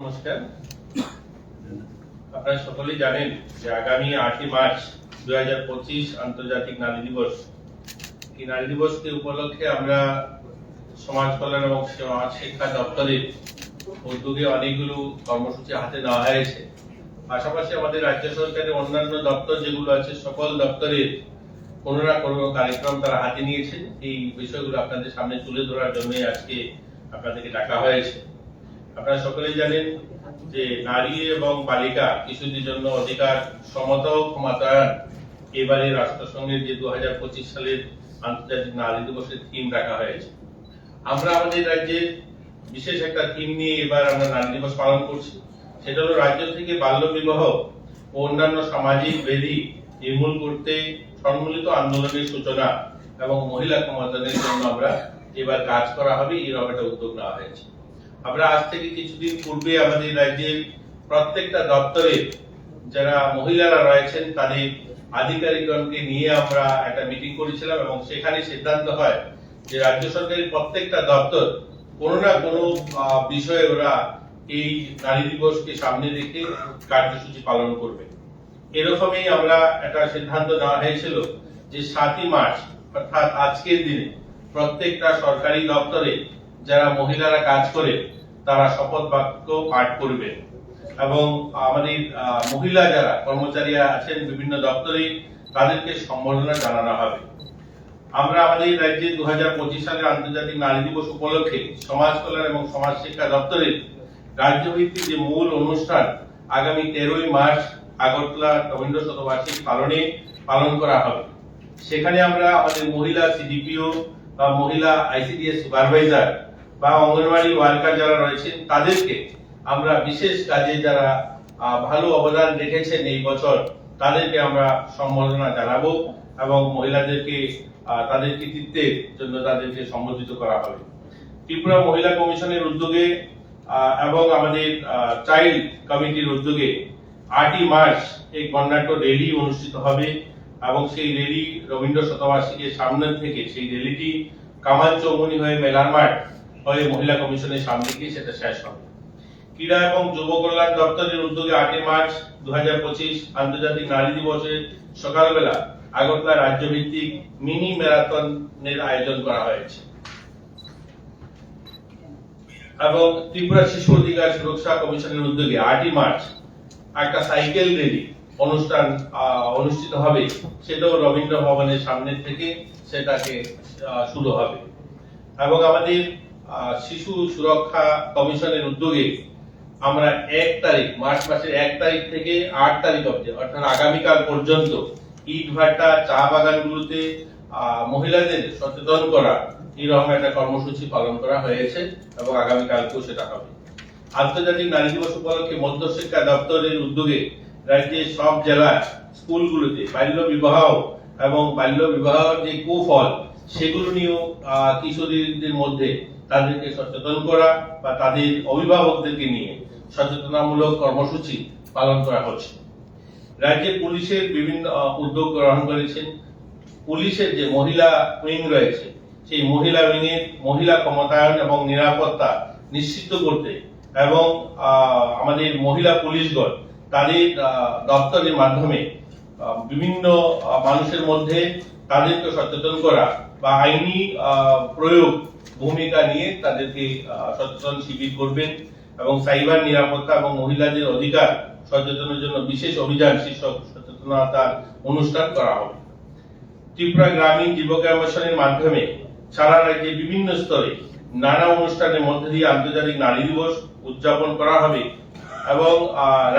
নমস্কার। আপনারা সকলেই জানেন যে আগামী আটই মার্চ দুই হাজার পঁচিশ আন্তর্জাতিক নারী দিবস। এই নারী দিবসকে উপলক্ষে আমরা সমাজ কল্যাণ এবং সমাজ শিক্ষা দপ্তরের উদ্যোগে অনেকগুলো কর্মসূচি হাতে নেওয়া হয়েছে। পাশাপাশি আমাদের রাজ্য সরকারের অন্যান্য দপ্তর যেগুলো আছে, সকল দপ্তরের কোনো না কোনো কার্যক্রম তারা হাতে নিয়েছেন। এই বিষয়গুলো আপনাদের সামনে তুলে ধরার জন্যই আজকে আপনাদেরকে ডাকা হয়েছে। আপনারা সকলেই জানেন যে নারী এবং বালিকা শিশুদের জন্য অধিকার, সমতা ও ক্ষমতায়ন এবারে রাষ্ট্রসংঘের যে দু হাজার পঁচিশ সালের আন্তর্জাতিক নারী দিবসের থিম রাখা হয়েছে। আমরা আমাদের রাজ্যে বিশেষ একটা থিম নিয়ে এবার আমরা নারী দিবস পালন করছি। সেটা হলো রাজ্য থেকে বাল্য বিবাহ ও অন্যান্য সামাজিক বেদি নির্মূল করতে সম্মিলিত আন্দোলনের সূচনা এবং মহিলা ক্ষমতায়নের জন্য আমরা এবার কাজ করা হবে, এরকম একটা উদ্যোগ নেওয়া হয়েছে। আমরা আজ থেকে কিছুদিন পূর্বে আমাদের রাজ্যের প্রত্যেকটা দপ্তরে যারা মহিলারা রয়েছেন, তাদের আধিকারিকগণকে নিয়ে আমরা একটা মিটিং করেছিলাম এবং সেখানে সিদ্ধান্ত হয় যে রাজ্য সরকারের প্রত্যেকটা দপ্তর কোনো না কোনো বিষয়ে ওরা এই নারী দিবসকে সামনে রেখে কার্যসূচি পালন করবে। এরকমই আমরা একটা সিদ্ধান্ত নেওয়া হয়েছিল যে সাতই মার্চ, অর্থাৎ আজকের দিনে প্রত্যেকটা সরকারি দপ্তরে যারা মহিলারা কাজ করে তারা শপথ বাক্য পাঠ করবে। এবং আমাদের মহিলা যারা কর্মচারীরা আছেন বিভিন্ন দপ্তরে, তাদেরকে সম্বর্ধনা জানানো হবে। আমরা আমাদের রাজ্যে দুহাজার পঁচিশ সালের আন্তর্জাতিক নারী দিবস উপলক্ষে সমাজ কল্যাণ এবং সমাজ শিক্ষা দপ্তরের রাজ্যভিত্তিক যে মূল অনুষ্ঠান আগামী তেরোই মার্চ আগরতলা রবীন্দ্র শতবার্ষিক পালনে পালন করা হবে। সেখানে আমরা আমাদের মহিলা সিডিপিও বা মহিলা আইসিডিএস সুপারভাইজার বা অঙ্গনওয়াড়ি ওয়ার্কার যারা রয়েছেন, তাদেরকে আমরা বিশেষ কাজে যারা ভালো অবদান রেখেছেন এই বছর, তাদেরকে আমরা সম্মাননা জানাব এবং মহিলাদেরকে তাদের কৃতিত্বের জন্য তাদেরকে সম্বোধিত করা হবে। ত্রিপুরা মহিলা কমিশনের উদ্যোগে এবং আমাদের চাইল্ড কমিটির উদ্যোগে আটই মার্চ এই বর্ণাঢ্য র্যালি অনুষ্ঠিত হবে এবং সেই র্যালি রবীন্দ্র শতবার্ষিকীর সামনে থেকে সেই র্যালিটি কামাল চৌমনি হয়ে মেলার মাঠ হয়ে মহিলা কমিশনের সামনে গিয়ে সেটা শেষ হবে। ক্রীড়া এবং যুব কল্যাণ দপ্তরের উদ্যোগে আটই মার্চ দু আন্তর্জাতিক নারী দিবসে সকালবেলা আগরতলা রাজ্যভিত্তিক মিনি ম্যারাথনের আয়োজন করা হয়েছে। এবং ত্রিপুরা শিশু অধিকার সুরক্ষা কমিশনের উদ্যোগে আটই মার্চ একটা সাইকেল র্যালি অনুষ্ঠান অনুষ্ঠিত হবে। সেটাও রবীন্দ্র ভবনের সামনে থেকে সেটাকে শুরু হবে। এবং আমাদের শিশু সুরক্ষা কমিশনের উদ্যোগে আমরা এক তারিখ, মার্চ মাসের এক তারিখ থেকে আট তারিখ অব্দি অর্থাৎ আগামীকাল পর্যন্ত ইট ভাটা, চা বাগানগুলোতে মহিলাদের সচেতন করা এরকম একটা কর্মসূচি পালন করা হয়েছে এবং আগামীকালকেও সেটা হবে। আন্তর্জাতিক নারী দিবস উপলক্ষে মধ্যশিক্ষা দপ্তরের উদ্যোগে রাজ্যের সব জেলার স্কুলগুলোতে বাল্য বিবাহ এবং বাল্য বিবাহের যে কুফল, সেগুলো নিয়েও কিশোরীদের মধ্যে তাদেরকে সচেতন করা বা তাদের অভিভাবকদেরকে নিয়ে সচেতনামূলক কর্মসূচি পালন করা হচ্ছে। রাজ্যের পুলিশের বিভিন্ন উদ্যোগ গ্রহণ করেছেন পুলিশের যে মহিলা উইং রয়েছে, সেই মহিলা উইং এর মহিলা ক্ষমতায়ন এবং নিরাপত্তা নিশ্চিত করতে এবং আমাদের মহিলা পুলিশগণ তাদের দপ্তরের মাধ্যমে বিভিন্ন মানুষের মধ্যে তাদেরকে সচেতন করা বা আইনি প্রয়োগ ভূমিকা নিয়ে তাদেরকে সচেতন শিবির করবেন এবং সাইবার নিরাপত্তা এবং মহিলাদের অধিকার সচেতনের জন্য বিশেষ অভিযান শীর্ষক সচেতনতার অনুষ্ঠান করা হবে। ত্রিপুরা গ্রামীণ যুবক মিশনের মাধ্যমে সারা রাজ্যে বিভিন্ন স্তরে নানা অনুষ্ঠানের মধ্যে দিয়ে আন্তর্জাতিক নারী দিবস উদযাপন করা হবে এবং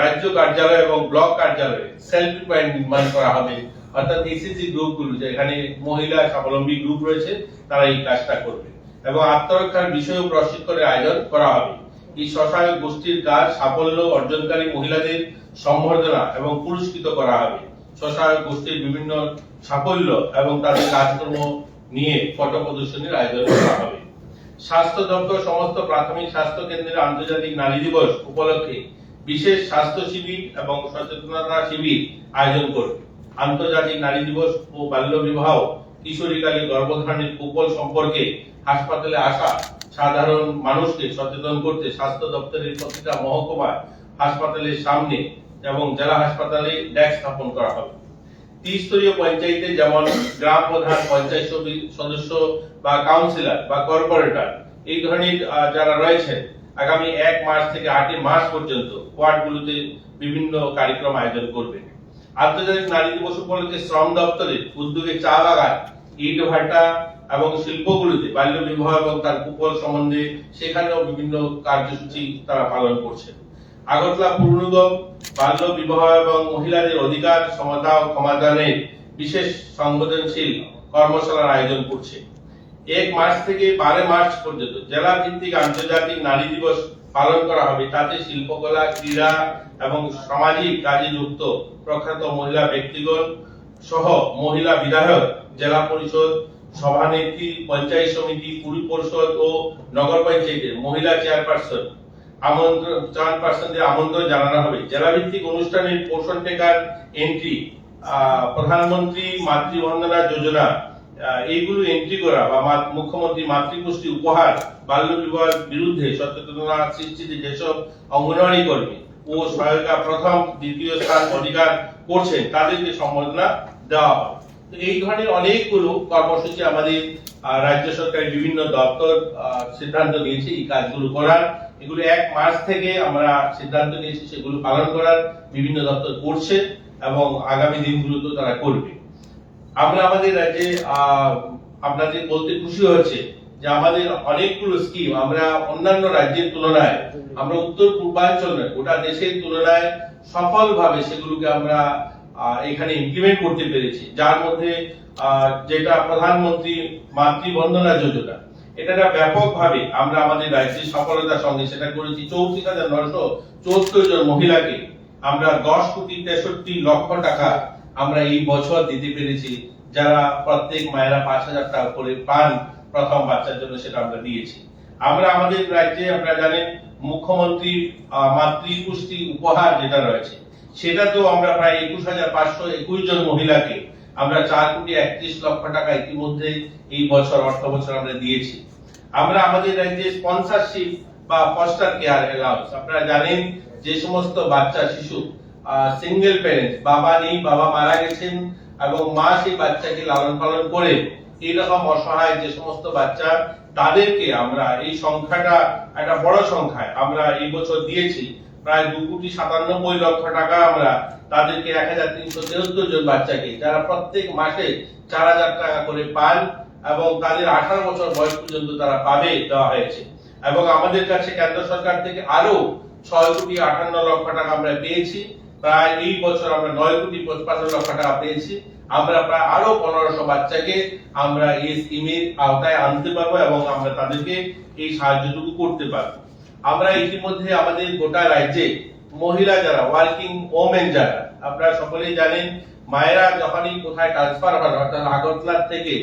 রাজ্য কার্যালয় এবং ব্লক কার্যালয়ে সেলফ পয়েন্ট নির্মাণ করা হবে। অর্থাৎ এসএসজি গ্রুপগুলো যেখানে মহিলা স্বাবলম্বী গ্রুপ রয়েছে, তারা এই কাজটা করবে। এবং আত্মরক্ষার বিষয়েও প্রশিক্ষণের আয়োজন করা হবে। এই স্বসহায়ক গোষ্ঠীর কাজ সাফল্য অর্জনকারী মহিলাদের সম্বর্ধনা এবং পুরস্কৃত করা হবে। স্বসহায়ক গোষ্ঠীর বিভিন্ন সাফল্য এবং তাদের কাজকর্ম নিয়ে ফটো প্রদর্শনীর আয়োজন করা হবে। স্বাস্থ্য দপ্তর সমস্ত প্রাথমিক স্বাস্থ্য কেন্দ্রের আন্তর্জাতিক নারী দিবস উপলক্ষে বিশেষ স্বাস্থ্য শিবির এবং সচেতনতা শিবির আয়োজন করবে। আন্তর্জাতিক নারী দিবস ও বাল্য বিবাহ, কিশোরীকালীন গর্ভধারণের কুফল সম্পর্কে হাসপাতালে আসা সাধারণ মানুষকে সচেতন করতে স্বাস্থ্য দপ্তরের প্রতিটা মহকুমা হাসপাতালের সামনে এবং জেলা হাসপাতালে ডেস্ক স্থাপন করা হবে। ত্রিস্তরীয় পঞ্চায়েতে যেমন গ্রাম প্রধান, পঞ্চায়েত সদস্য বা কাউন্সিলর বা কর্পোরেটর, এই ধরনের যারা রয়েছেন, আগামী এক মাস থেকে আটই মাস পর্যন্ত ওয়ার্ডগুলোতে বিভিন্ন কার্যক্রম আয়োজন করবে। আন্তর্জাতিক নারী দিবস উপলক্ষে শ্রম দপ্তরের উদ্যোগে চা বাগান ইট ভাটা এবং শিল্পগুলিতে বাল্য বিবাহ এবং তার কুফল সম্বন্ধে সেখানেও বিভিন্ন কার্যসূচি তারা পালন করছে আগরতলা পৌর নিগম বাল্য বিবাহ এবং মহিলাদের অধিকার, সমতা ও ক্ষমাদানের বিশেষ সংবেদনশীল কর্মশালার আয়োজন করছে। এক মার্চ থেকে বারো মার্চ পর্যন্ত জেলা ভিত্তিক আন্তর্জাতিক নারী দিবস পালন করা হবে। তাতে শিল্পকলা, ক্রীড়া এবং সামাজিক কাজে যুক্ত প্রখ্যাত মহিলা ব্যক্তিগণ সহ মহিলা বিধায়ক, জেলা পরিষদ, সভানেত্রী, পঞ্চায়েত সমিতি, পুরী পরিষদ ও নগর পঞ্চায়েতের মহিলা চেয়ারপারসন আমন্ত্রণ, চেয়ারপারসনদের আমন্ত্রণ জানানো হবে। জেলা ভিত্তিক অনুষ্ঠানের পোষণ টেকার এন্ট্রি প্রধানমন্ত্রী মাতৃবন্দনা যোজনা এইগুলো এন্ট্রি করা বা মুখ্যমন্ত্রী মাতৃপুষ্টি উপহার বাল্য বিবাহের বিরুদ্ধে সচেতনতা সৃষ্টিতে যেসব অঙ্গনওয়াড়ি কর্মী ও সহায়িকা প্রথম, দ্বিতীয় স্থান অধিকার করছেন, তাদেরকে সম্মাননা দেওয়া তো এই ধরনের অনেকগুলো কর্মসূচি আমাদের রাজ্য সরকারের বিভিন্ন দপ্তর সিদ্ধান্ত নিয়েছে এই কাজগুলো করার। এগুলো এক মাস থেকে আমরা সিদ্ধান্ত নিয়েছি সেগুলো পালন করার। বিভিন্ন দপ্তর করছে এবং আগামী দিনগুলোতেও তারা করবে। আমরা আমাদের রাজ্যে আপনাদের বলতে খুশি হচ্ছে যে আমাদের অনেকগুলো স্কিম আমরা অন্যান্য রাজ্যের তুলনায়, আমরা উত্তর পূর্বাঞ্চল গোটা দেশের তুলনায় সফলভাবে সেগুলোকে আমরা এখানে ইমপ্লিমেন্ট করতে পেরেছি। যার মধ্যে যেটা প্রধানমন্ত্রী মাতৃবন্দনা যোজনা এটা ব্যাপকভাবে আমরা আমাদের রাজ্যের সফলতার সঙ্গে সেটা করেছি। চৌত্রিশ হাজার নশো চুয়াত্তর জন মহিলাকে আমরা দশ কোটি তেষট্টি লক্ষ টাকা আমরা এই বছর দিতে পেরেছি যারা প্রত্যেক মায়েরা পাঁচ হাজার টাকা করে পান প্রথম বাচ্চার জন্য সেটা আমরা দিয়েছি আমরা আমাদের রাজ্যে আপনারা জানেন মুখ্যমন্ত্রী আহ, মাতৃপুষ্টি উপহার যেটা রয়েছে সেটা তো আমরা প্রায় একুশ হাজার পাঁচশো একুশ জন মহিলাকে আমরা চার কোটি একত্রিশ লক্ষ টাকা ইতিমধ্যে এই বছর অর্থ বছর আমরা দিয়েছি। আমরা আমাদের রাজ্যে স্পন্সরশিপ বা ফস্টার কেয়ার অ্যালাউন্স আপনারা জানেন যে সমস্ত বাচ্চা শিশু সিঙ্গেল প্যারেন্ট বাবা নেই, বাবা মারা গেছেন এবং মা সেই বাচ্চাকে লালন পালন করে এইরকম অসহায় যে সমস্ত বাচ্চা তাদেরকে আমরা এই সংখ্যাটা একটা বড় সংখ্যায় আমরা এই বছর দিয়েছি। প্রায় দু কোটি সাতানব্বই লক্ষ টাকা আমরা তাদেরকে এক হাজার তিনশো তেহত্তর জন বাচ্চাকে যারা প্রত্যেক মাসে চার হাজার টাকা করে পান এবং তাদের আঠারো বছর বয়স পর্যন্ত তারা পাবে দেওয়া হয়েছে। এবং আমাদের কাছে কেন্দ্র সরকার থেকে আরও ছয় কোটি আটান্ন লক্ষ টাকা আমরা পেয়েছি। প্রায় এই বছর আমরা নয় কোটি পঁচপান্ন লক্ষ টাকা পেয়েছি। আমরা প্রায় আরও পনেরোশো বাচ্চাকে আমরা এই স্কিমের আওতায় আনতে পারব এবং আমরা তাদেরকে এই সাহায্যটুকু করতে পারব। আমরা ইতিমধ্যে আমাদের গোটা রাজ্যে মহিলা যারা ওয়ার্কিং ওমেন যারা, আপনারা সকলেই জানেন, মায়েরা যখনই কোথায় ট্রান্সফার হয়, অর্থাৎ আগরতলার থেকে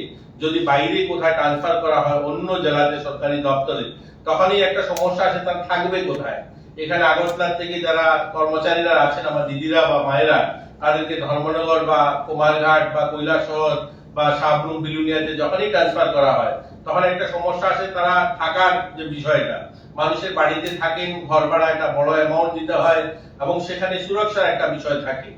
যদি বাইরে কোথায় ট্রান্সফার করা হয় অন্য জেলাতে সরকারি দপ্তরে, তখনই একটা সমস্যা আছে, তার থাকবে কোথায়? এখানে আগরতলার থেকে যারা কর্মচারীরা আছেন, আমার দিদিরা বা মায়েরা, তাদেরকে ধর্মনগর বা কুমারঘাট বা কৈলাসহর বা সাবরুম বিলুনিয়াতে যখনই ট্রান্সফার করা হয়, তখন একটা সমস্যা আছে তারা থাকার যে বিষয়টা। মানুষের বাড়িতে থাকেন, ঘর ভাড়া একটা বড় অ্যামাউন্ট দিতে হয় এবং সেখানে সুরক্ষার একটা বিষয় থাকে।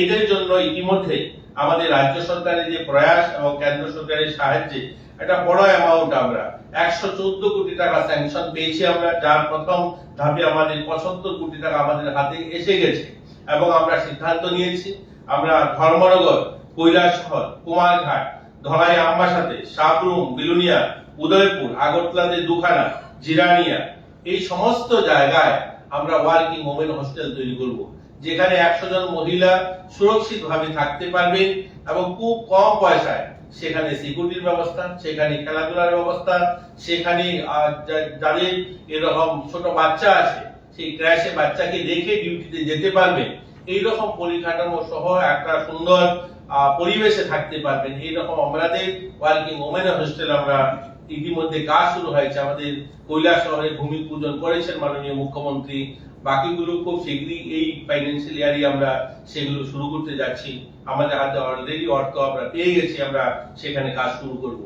এদের জন্য ইতিমধ্যে আমাদের রাজ্য সরকারের যে প্রয়াস এবং কেন্দ্র সরকারের সাহায্যে একটা বড় অ্যামাউন্ট আমরা। একশো চোদ্দ কোটি টাকা স্যাংশন পেয়েছি আমরা, যার প্রথম ধাপে আমাদের পঁচাত্তর কোটি টাকা আমাদের হাতে এসে গেছে এবং আমরা সিদ্ধান্ত নিয়েছি। আমরা ধর্মনগর, কৈলাসহর, কুমারঘাট, ধলাই আমবাসাতে, সাবরুম, বিলুনিয়া, উদয়পুর, আগরতলাতে দুখানা, জিরানিয়া, এই সমস্ত জায়গায় আমরা ওয়ার্কিং ওমেন হোস্টেল তৈরি করব, যেখানে একশো জন মহিলা সুরক্ষিতভাবে থাকতে পারবেন এবং খুব কম পয়সায় সেখানে সিকিউরিটির ব্যবস্থা, সেখানে খেলাধুলার ব্যবস্থা, সেখানে যাদের এরকম ছোট বাচ্চা আছে, সেই ক্র্যাশে বাচ্চাকে রেখে ডিউটিতে যেতে পারবে। এইরকম পরিকাঠামো সহ একটা সুন্দর পরিবেশে থাকতে পারবেন। এইরকম আমাদের ওয়ার্কিং ওমেন হোস্টেল আমরা ইতিমধ্যে কাজ শুরু হয়েছে। আমাদের কৈলাস শহরে ভূমি পূজন করেছেন মাননীয় মুখ্যমন্ত্রী বাকিগুলো খুব শীঘ্রই এই ফাইন্যান্সিয়াল ইয়ারই আমরা সেগুলো শুরু করতে যাচ্ছি। আমাদের হাতে অলরেডি অর্থ আমরা পেয়ে গেছি, আমরা সেখানে কাজ শুরু করব।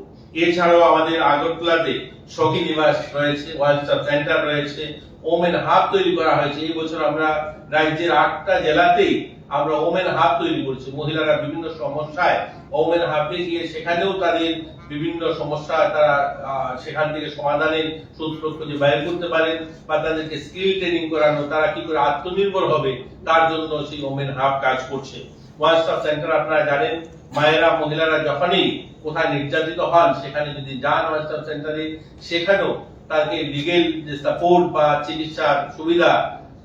এছাড়াও আমাদের আগরতলাতে সখী নিবাস রয়েছে ওয়ান স্টপ সেন্টার রয়েছে, ওমেন হাব তৈরি করা হয়েছে। এই বছর আমরা রাজ্যের আটটা জেলাতেই আমরা ওমেন হাব তৈরি করেছি। মহিলারা বিভিন্ন সমস্যায় ওমেন হাবে গিয়ে সেখানেও তাদের বিভিন্ন সমস্যা তারা সেখান থেকে সমাধানের সূত্র খুঁজে বাইর করতে পারেন বা তাদেরকে স্কিল ট্রেনিং করানো, তারা কি করে আত্মনির্ভর হবে, তার জন্য সেই ওমেন হাব কাজ করছে। ওয়ান সেন্টার আপনারা জানেন, মায়েরা, মহিলারা যখনই কোথায় নির্যাতিত হন, সেখানে যদি যান ওয়ান সেন্টারে, সেখানেও তাকে লিগেল যে সাপোর্ট বা চিকিৎসার সুবিধা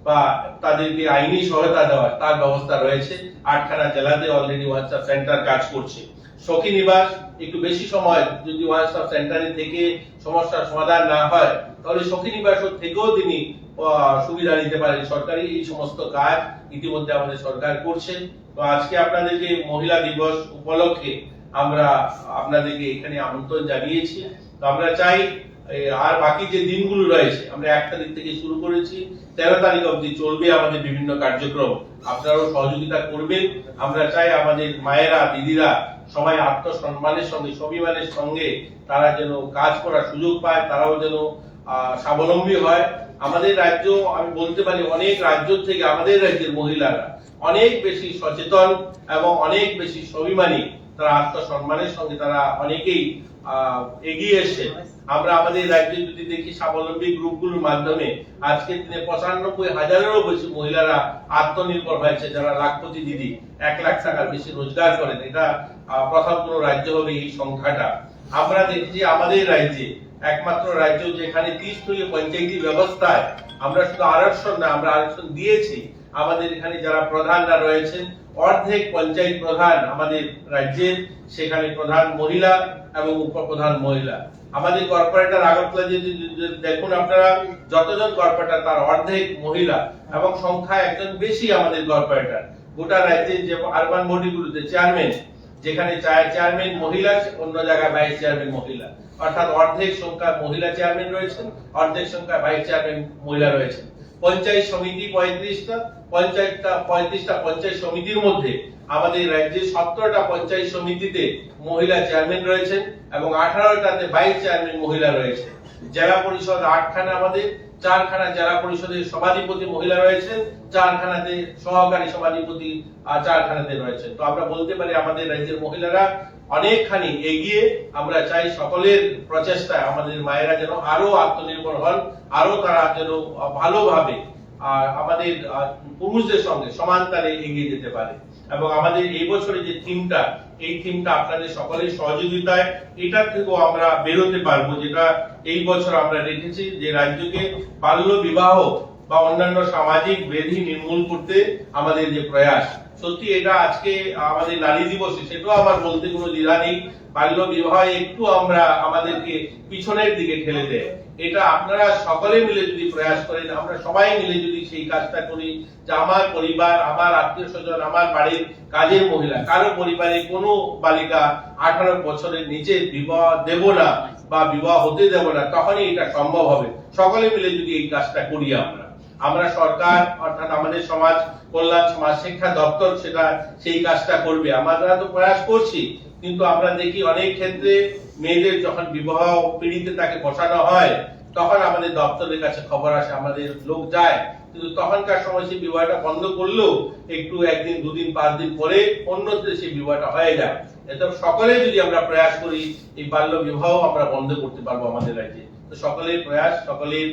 বা তাদেরকে আইনি সহায়তা দেওয়ার তার ব্যবস্থা রয়েছে। আটখানা জেলাতে অলরেডি স্টপ সেন্টার কাজ করছে। সখী নিবাস, একটু বেশি সময় যদি স্টপ সেন্টারে থেকে সমস্যার সমাধান না হয়, তাহলে সখী নিবাস থেকেও তিনি সুবিধা নিতে পারেন। সরকারি এই সমস্ত কাজ ইতিমধ্যে আমাদের সরকার করছে। তো আজকে আপনাদেরকে মহিলা দিবস উপলক্ষে আমরা আপনাদেরকে এখানে আমন্ত্রণ জানিয়েছি। তো আমরা চাই আর বাকি যে দিনগুলো রয়েছে, আমরা এক তারিখ থেকে শুরু করেছি। তেরো তারিখ অবধি চলবে আমাদের বিভিন্ন কার্যক্রম। আপনারাও সহযোগিতা করবেন। আমরা চাই আমাদের মায়েরা, দিদিরা সবাই আত্মসম্মানের সঙ্গে, স্বাভিমানের সঙ্গে তারা যেন কাজ করার সুযোগ পায়, তারাও যেন স্বাবলম্বী হয়। আমাদের রাজ্য, আমি বলতে পারি, অনেক রাজ্য থেকে আমাদের রাজ্যের মহিলারা অনেক বেশি সচেতন এবং অনেক বেশি স্বাভিমানী। তারা আত্মসম্মানের সঙ্গে তারা অনেকেই এগিয়ে এসে আমরা আমাদের রাজ্যে যদি দেখি স্বাবলম্বী গ্রুপগুলোর মাধ্যমে আজকের দিনে পঁচানব্বই হাজারেরও বেশি মহিলারা আত্মনির্ভর হয়েছে, যারা লাখপতি দিদি, এক লাখ টাকার বেশি রোজগার করেন। এটা প্রথম কোনো রাজ্য হবে এই সংখ্যাটা। আমরা দেখছি আমাদের রাজ্যে, একমাত্র রাজ্য যেখানে ত্রিস্তরীয় পঞ্চায়েতি ব্যবস্থায় আমরা শুধু আরক্ষণ না, আমরা আরক্ষণ দিয়েছি। আমাদের এখানে যারা প্রধানরা রয়েছেন, অর্ধেক পঞ্চায়েত প্রধান আমাদের রাজ্যের, সেখানে প্রধান মহিলা এবং উপপ্রধান মহিলা। আমাদের কর্পোরেটর আগরতলা যে দেখুন আপনারা, যতজন কর্পোরেটর তার অর্ধেক মহিলা এবং সংখ্যা একজন বেশি আমাদের কর্পোরেটর গোটা রাজ্যের যে আরবান বডিগুলোতে চেয়ারম্যান যেখানে চেয়ারম্যান মহিলা, অন্য জায়গায় ভাইস চেয়ারম্যান মহিলা। অর্থাৎ অর্ধেক সংখ্যা মহিলা চেয়ারম্যান রয়েছেন, অর্ধেক সংখ্যা ভাইস চেয়ারম্যান মহিলা রয়েছেন। পঞ্চায়েত সমিতি পঁয়ত্রিশটা পঞ্চায়েতটা, পঁয়ত্রিশটা পঞ্চায়েত সমিতির মধ্যে আমাদের রাজ্যে সতেরোটা পঞ্চায়েত সমিতিতে মহিলা চেয়ারম্যান রয়েছেন এবং আঠারোটাতে ভাইস চেয়ারম্যান মহিলা রয়েছে। জেলা পরিষদ আটখানা আমাদের, চারখানা জেলা পরিষদের সভাধিপতি মহিলা রয়েছেন, চারখানাতে সহকারী সভাধিপতি চারখানাতে রয়েছেন। তো আমরা বলতে পারি আমাদের রাজ্যের মহিলারা অনেকখানি এগিয়ে আমরা চাই সকলের প্রচেষ্টায় আমাদের মায়েরা যেন আরও আত্মনির্ভর হন আরও তারা যেন ভালোভাবে আমাদের পুরুষদের সঙ্গে সমানতালে এগিয়ে যেতে পারে। এবং আমাদের এই বছরে যে থিমটা, এই থিমটা আপনাদের সকলের সহযোগিতায় এটার থেকেও আমরা বেরোতে পারব, যেটা এই বছর আমরা রেখেছি যে রাজ্যকে বাল্য বিবাহ বা অন্যান্য সামাজিক বেধি নির্মূল করতে আমাদের যে প্রয়াস, সত্যি এটা আজকে আমাদের নারী দিবসে, সেটাও আমার বলতে কোনো দ্বিধা নেই। বাল্য বিবাহ একটু আমরা আমাদেরকে পিছনের দিকে ঠেলে দেয়। এটা আপনারা সকলে মিলে যদি প্রয়াস করেন, আমরা সবাই মিলে যদি সেই কাজটা করি, যে আমার পরিবার, আমার আত্মীয় স্বজন, আমার বাড়ির কাজের মহিলা, কারও পরিবারে কোনো বালিকা আঠারো বছরের নিচে বিবাহ দেব না বা বিবাহ হতে দেব না, তখনই এটা সম্ভব হবে। সকলে মিলে যদি এই কাজটা করি আমরা। আমরা সরকার, অর্থাৎ আমাদের সমাজ, কল্যাণ সমাজ, শিক্ষা দপ্তর সেটা সেই কাজটা করবে। আমরা তো প্রয়াস করছি। কিন্তু আমরা দেখি অনেক ক্ষেত্রে মেয়েদের যখন বিবাহ পিড়িতে তাকে বসানো হয়, তখন আমাদের দপ্তরের কাছে খবর আসে, আমাদের লোক যায়। কিন্তু তখনকার সময় সেই বিবাহটা বন্ধ করলেও একটু একদিন, দুদিন, পাঁচ দিন পরে অন্যত্র সেই বিবাহটা হয়ে যায়। এতে সকলে যদি আমরা প্রয়াস করি, এই বাল্য বিবাহ আমরা বন্ধ করতে পারব আমাদের রাজ্যে। তো সকলের প্রয়াস, সকলের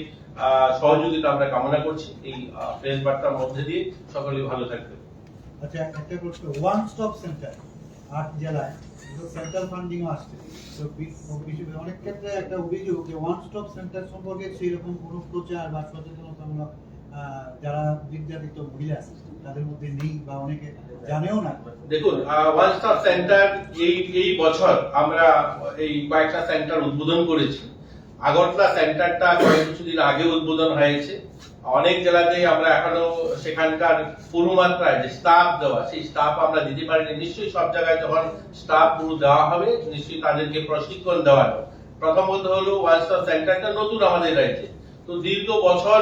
সহযোগিতা আমরা কামনা করছি। এই প্রেস বার্তার মধ্যে দিয়ে সকলে ভালো থাকবে আচ্ছা একটা প্রশ্ন। ওয়ান স্টপ সেন্টার, আট জেলায়। সেন্ট্রাল আসছে। অনেক ক্ষেত্রে একটা অভিযোগ যে ওয়ান স্টপ সেন্টার সম্পর্কে সেই রকম যারা মহিলা তাদের মধ্যে নেই বা অনেকে জানেও না। দেখুন ওয়ান স্টপ সেন্টার এই এই বছর আমরা এই সেন্টার উদ্বোধন করেছি। আগরতলা সেন্টারটা কয়েক কিছুদিন আগে উদ্বোধন হয়েছে। অনেক জেলাতেই আমরা এখনও সেখানকার পুরো মাত্রায় যে স্টাফ দেওয়া, সেই স্টাফ আমরা দিতে পারিনি। নিশ্চয়ই সব জায়গায় যখন স্টাফ পুরো দেওয়া হবে, নিশ্চয়ই তাদেরকে প্রশিক্ষণ দেওয়া হবে প্রথমত হলো ওয়ান স্টপ সেন্টারটা নতুন আমাদের রাজ্যে তো দীর্ঘ বছর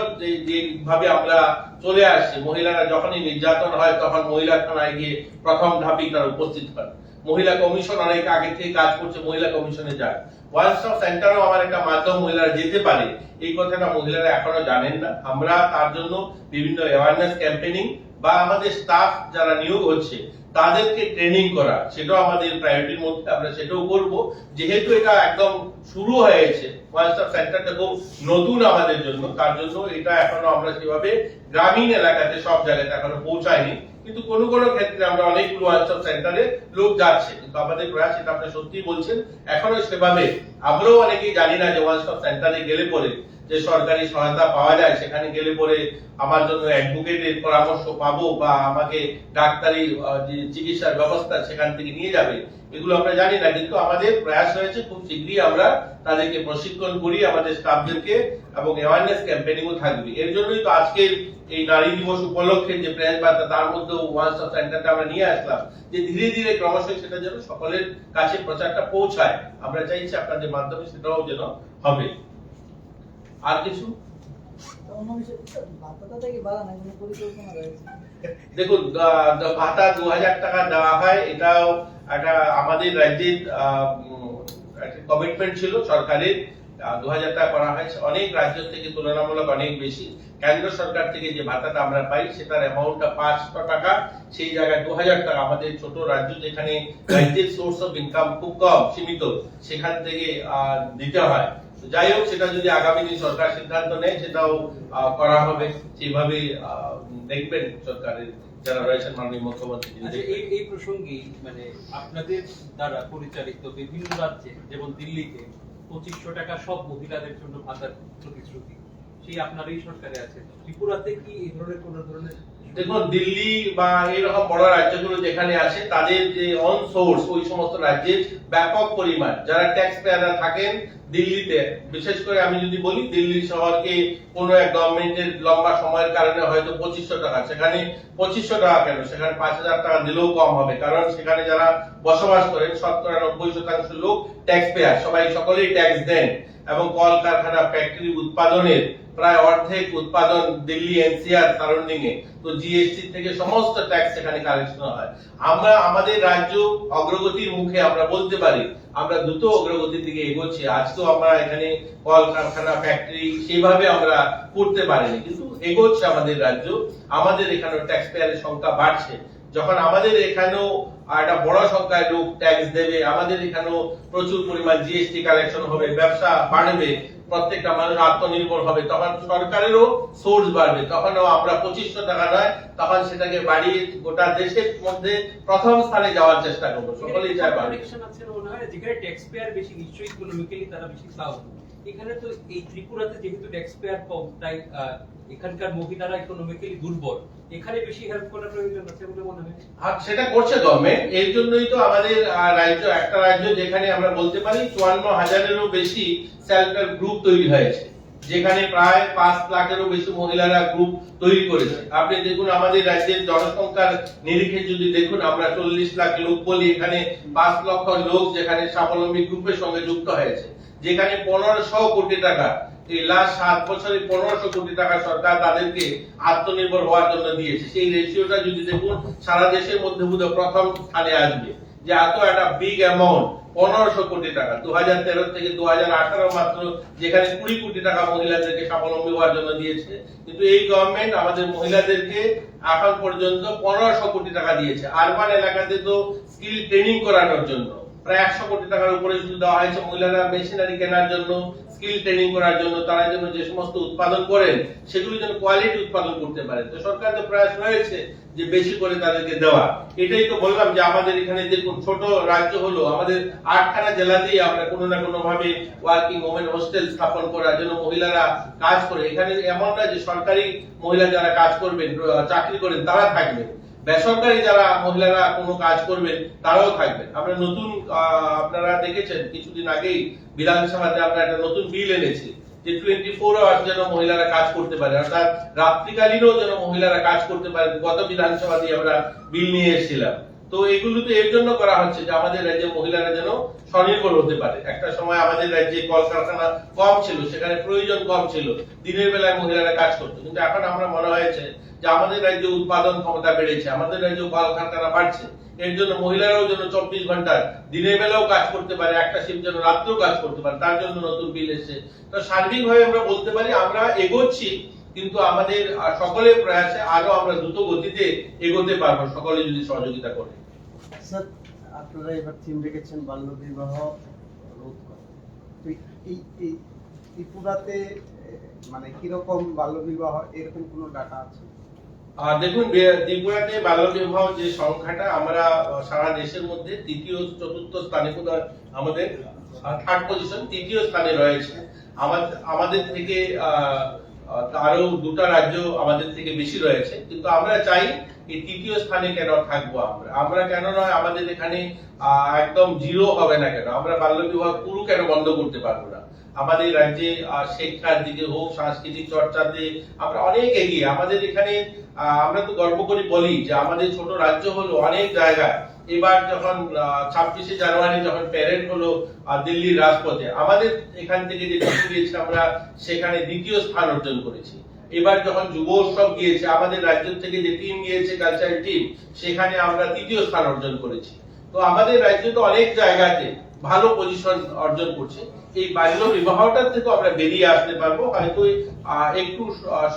যেভাবে আমরা চলে আসছি, মহিলারা যখনই নির্যাতন হয়, তখন মহিলা থানায় গিয়ে প্রথম ধাপেই তারা উপস্থিত হয়। মহিলা কমিশন অনেক আগে থেকে কাজ করছে, মহিলা কমিশনে যাক ওয়ান স্টপ সেন্টারও আমার একটা মাধ্যম মহিলারা যেতে পারে। এই কথাটা মহিলারা এখনও জানেন না। আমরা তার জন্য বিভিন্ন অ্যাওয়ারনেস ক্যাম্পেনিং বা আমাদের স্টাফ যারা নিয়োগ হচ্ছে, তাদেরকে ট্রেনিং করা, সেটাও আমাদের প্রায়োরিটির মধ্যে। আমরা সেটাও করব। যেহেতু এটা একদম শুরু হয়েছে ওয়ান স্টপ সেন্টারটা খুব নতুন আমাদের জন্য, তার জন্য এটা এখনও আমরা সেভাবে গ্রামীণ এলাকাতে সব জায়গাতে এখনও পৌঁছায়নি। কিন্তু কোন কোন ক্ষেত্রে আমরা অনেকগুলো ওয়ার্কশপ সেন্টারে লোক যাচ্ছে। কিন্তু আমাদের প্রয়াস এটা আপনি সত্যিই বলছেন, এখনও সেভাবে। আমরাও অনেকেই জানি না যে ওয়ান স্টপ সেন্টারে গেলে পরে যে সরকারি সহায়তা পাওয়া যায়, সেখানে গেলে পরে আমার জন্য অ্যাডভোকেটের পরামর্শ পাবো বা আমাকে ডাক্তারি যে চিকিৎসার ব্যবস্থা সেখান থেকে নিয়ে যাবে। এগুলো আমরা জানি না, কিন্তু আমাদের প্রয়াস হয়েছে খুব শীঘ্রই আমরা তাদেরকে প্রশিক্ষণ করি আমাদের স্টাফদেরকে এবং অ্যাওয়ারনেস ক্যাম্পেনিংও থাকবে। এর জন্যই তো আজকের এই নারী দিবস উপলক্ষে যে প্রেস বার্তা, তার মধ্যে ওয়ান স্টপ সেন্টারটা আমরা নিয়ে আসলাম, যে ধীরে ধীরে ক্রমশ সেটা যেন সকলের কাছে প্রচারটা পৌঁছায়। আমরা চাইছি আপনাদের মাধ্যমে সেটাও যেন হবে। আর কিছু? দেখুন ভাতা দু হাজার টাকা দেওয়া হয়, এটাও একটা আমাদের রাজ্যের কমিটমেন্ট ছিল সরকারের দু হাজার টাকা করা হয়েছে অনেক রাজ্য থেকে তুলনামূলক অনেক বেশি। কেন্দ্র সরকার থেকে যে ভাতাটা আমরা পাই, সেটার অ্যামাউন্টটা পাঁচশো টাকা। সেই জায়গায় দু হাজার টাকা আমাদের ছোট রাজ্য যেখানে রাজ্যের সোর্স অফ ইনকাম খুব কম, সীমিত, সেখান থেকে দিতে হয়। যাই হোক সেটা যদি আগামী দিন সরকার সিদ্ধান্ত নেয় সেটাও করা হবে। সেইভাবে দেখবেন সরকারের যারা রয়েছেন মাননীয় মুখ্যমন্ত্রী আচ্ছা। এই এই প্রসঙ্গে মানে আপনাদের দ্বারা পরিচালিত বিভিন্ন রাজ্যে যেমন দিল্লিতে পঁচিশশো টাকা সব মহিলাদের জন্য ভাতার প্রতিশ্রুতি। সেই আপনার এই সরকারে আছে। ত্রিপুরাতে কি এই ধরনের কোন ধরনের দেখুন, দিল্লি বা এইরকম বড় রাজ্যগুলো যেখানে আছে, তাদের যে অন সোর্স ওই সমস্ত রাজ্যের ব্যাপক পরিমাণ যারা ট্যাক্স পেয়াররা থাকেন দিল্লিতে, বিশেষ করে আমি যদি বলি, দিল্লি শহরকে কোনো এক গভর্নমেন্টের লম্বা সময়ের কারণে হয়তো পঁচিশশো টাকা, সেখানে পঁচিশশো টাকা কেন? সেখানে পাঁচ হাজার টাকা দিলেও কম হবে, কারণ সেখানে যারা বসবাস করেন, শতকরা নব্বই শতাংশ লোক ট্যাক্স পেয়ার সবাই সকলেই ট্যাক্স দেন এবং কলকারখানা ফ্যাক্টরি উৎপাদনের প্রায় অর্ধেক উৎপাদন দিল্লি, এনসিআর সারাউন্ডিং এ। তো জিএসটি থেকে সমস্ত ট্যাক্স সেখানে কালেকশন হয়। আমরা আমাদের রাজ্য অগ্রগতির মুখে আমরা বলতে পারি, আমরা দ্রুত অগ্রগতির দিকে এগোচ্ছি। আজকেও আমরা এখানে কলকারখানা ফ্যাক্টরি সেভাবে আমরা করতে পারিনি, কিন্তু এগোচ্ছে আমাদের রাজ্য। আমাদের এখানে ট্যাক্স পেয়ারের সংখ্যা বাড়ছে। যখন আমাদের এখানেও একটা বড় সংখ্যায় লোক ট্যাক্স দেবে, আমাদের এখানেও প্রচুর পরিমাণ জিএসটি কালেকশন হবে, ব্যবসা বাড়বে প্রত্যেকটা মানুষ আত্মনির্ভর হবে। তখন সরকারেরও সোর্স বাড়বে। তখনও আমরা পঁচিশশো টাকা নয়, তখন সেটাকে বাড়িয়ে গোটা দেশের মধ্যে প্রথম স্থানে যাওয়ার চেষ্টা করব। সকলেই চায় বাড়বে যেখানে ট্যাক্স পেয়ার বেশি, নিশ্চয়ই ইকোনমিক্যালি তারা বেশি এখানে তো এই ত্রিপুরাতে যেহেতু ট্যাক্স পেয়ার কম, তাই এখানকার মহিলারা ইকোনমিক্যালি দুর্বল। এখানে বেশি হেল্প করার প্রয়োজন আছে বলে মনে হয়। আর সেটা করছে গভর্নমেন্ট এর জন্যই তো আমাদের রাজ্য, একটা রাজ্য যেখানে আমরা বলতে পারি চুয়ান্ন হাজারেরও বেশি সেলফ হেল্প গ্রুপ তৈরি হয়েছে। যেখানে প্রায় পাঁচ লাখেরও বেশি মহিলারা গ্রুপ তৈরি করেছে। আপনি দেখুন, আমাদের রাজ্যের জনসংখ্যার নিরিখে যদি দেখুন, আমরা চল্লিশ লাখ লোক বলি, এখানে পাঁচ লক্ষ লোক যেখানে স্বাবলম্বী গ্রুপের সঙ্গে যুক্ত হয়েছে। যেখানে পনেরোশো কোটি টাকা, এই লাস্ট সাত বছরে পনেরোশো কোটি টাকা সরকার তাদেরকে আত্মনির্ভর হওয়ার জন্য দিয়েছে। সেই রেশিওটা যদি দেখুন, সারা দেশের মধ্যে বোধহয় প্রথম স্থানে আসবে। যে এত একটা বিগ অ্যামাউন্ট পনেরোশো কোটি টাকা। দু হাজার তেরো থেকে দু হাজার আঠারো মাত্র যেখানে কুড়ি কোটি টাকা মহিলাদেরকে স্বাবলম্বী হওয়ার জন্য দিয়েছে। কিন্তু এই গভর্নমেন্ট আমাদের মহিলাদেরকে এখন পর্যন্ত পনেরোশো কোটি টাকা দিয়েছে। আরবান এলাকাতে তো স্কিল ট্রেনিং করানোর জন্য। প্রায় একশো কোটি টাকার উপরে শুধু দেওয়া হয়েছে মহিলারা মেশিনারি কেনার জন্য, স্কিল ট্রেনিং করার জন্য, তারা যেন যে সমস্ত উৎপাদন করেন, সেগুলো যেন কোয়ালিটি উৎপাদন করতে পারে। তো সরকার তো প্রয়াস রয়েছে যে বেশি করে তাদেরকে দেওয়া। এটাই তো বললাম যে আমাদের এখানে দেখুন ছোট রাজ্য হলো, আমাদের আটখানা জেলাতেই আমরা কোনো না কোনো ভাবে ওয়ার্কিং ওমেন হোস্টেল স্থাপন করার জন্য মহিলারা কাজ করে। এখানে এমন না যে সরকারি মহিলা যারা কাজ করবেন, চাকরি করেন, তারা থাকবেন। বেসরকারি যারা মহিলারা কোনো কাজ করবেন, তারাও থাকবেন। আমরা নতুন আপনারা দেখেছেন, কিছুদিন আগেই বিধানসভাতে আমরা একটা নতুন বিল এনেছি, যে টোয়েন্টি ফোর আওয়ার্স যেন মহিলারা কাজ করতে পারে। অর্থাৎ রাত্রিকালীনও যেন মহিলারা কাজ করতে পারে। গত বিধানসভাতে আমরা বিল নিয়ে এসেছিলাম। তো এগুলো তো এর জন্য করা হচ্ছে যে আমাদের রাজ্যে মহিলারা যেন স্বনির্ভর হতে পারে। একটা সময় আমাদের রাজ্যে কলকারখানা কম ছিল, সেখানে প্রয়োজন কম ছিল। দিনের বেলায় মহিলারা কাজ করতো। কিন্তু এখন আমরা মনে হয়েছে যে আমাদের রাজ্যে উৎপাদন ক্ষমতা বেড়েছে, আমাদের রাজ্যে কলকারখানা বাড়ছে, এর জন্য মহিলারাও যেন চব্বিশ ঘণ্টা দিনের বেলাও কাজ করতে পারে, একটা শিফট যেন রাত্রেও কাজ করতে পারে, তার জন্য নতুন বিল এসেছে। তো সার্বিকভাবে আমরা বলতে পারি, আমরা এগোচ্ছি, কিন্তু আমাদের সকলের প্রয়াসে আরও আমরা দ্রুত গতিতে এগোতে পারব, সকলে যদি সহযোগিতা করে। স্যার, আপনারা এবার থিম রেখেছেন বাল্য বিবাহ রোধ করা। এই এই ত্রিপুরাতে মানে কীরকম বাল্য বিবাহ, এরকম কোনো ডাটা আছে? দেখুন ত্রিপুরাতে বাল্য বিবাহ যে সংখ্যাটা, আমরা সারা দেশের মধ্যে তৃতীয়, চতুর্থ স্থানে আমাদের থার্ড পজিশন তৃতীয় স্থানে রয়েছে। আমাদের থেকে আরও দুটা রাজ্য আমাদের থেকে বেশি রয়েছে। কিন্তু আমরা চাই এই তৃতীয় স্থানে কেন থাকব আমরা? আমরা কেন নয়, আমাদের এখানে একদম জিরো হবে না কেন? আমরা বাল্য বিবাহ পুরো কেন বন্ধ করতে পারব না? আমাদের রাজ্যে শিক্ষার দিকে হোক, সাংস্কৃতিক চর্চাতে আমরা অনেক এগিয়ে, আমাদের এখানে আমরা তো গর্ব করে বলি যে আমাদের ছোট রাজ্য হলো অনেক জায়গায় এবার যখন ছাব্বিশে জানুয়ারি যখন প্যারেড হলো দিল্লির রাজপথে, আমাদের এখান থেকে যে গিয়েছে আমরা, সেখানে দ্বিতীয় স্থান অর্জন করেছি। এবার যখন যুব উৎসব গিয়েছে, আমাদের রাজ্য থেকে যে টিম গিয়েছে কালচারাল টিম সেখানে আমরা তৃতীয় স্থান অর্জন করেছি। তো আমাদের রাজ্য তো অনেক জায়গাতে ভালো পজিশন অর্জন করছে। এই বাল্য বিবাহটা থেকে আমরা বেরিয়ে আসতে পারব। হয়তো একটু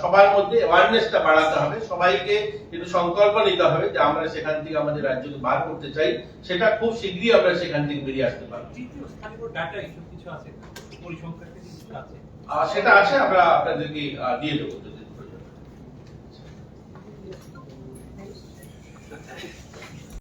সবার মধ্যে অ্যাওয়ারনেসটা বাড়াতে হবে। সবাইকে একটু সংকল্প নিতে হবে যে আমরা সেখান থেকে আমাদের রাজ্যকে বার করতে চাই। সেটা খুব শীঘ্রই আমরা সেখান থেকে বেরিয়ে আসতে পারব। সেটা আছে আমরা আপনাদেরকে দিয়ে দেবো।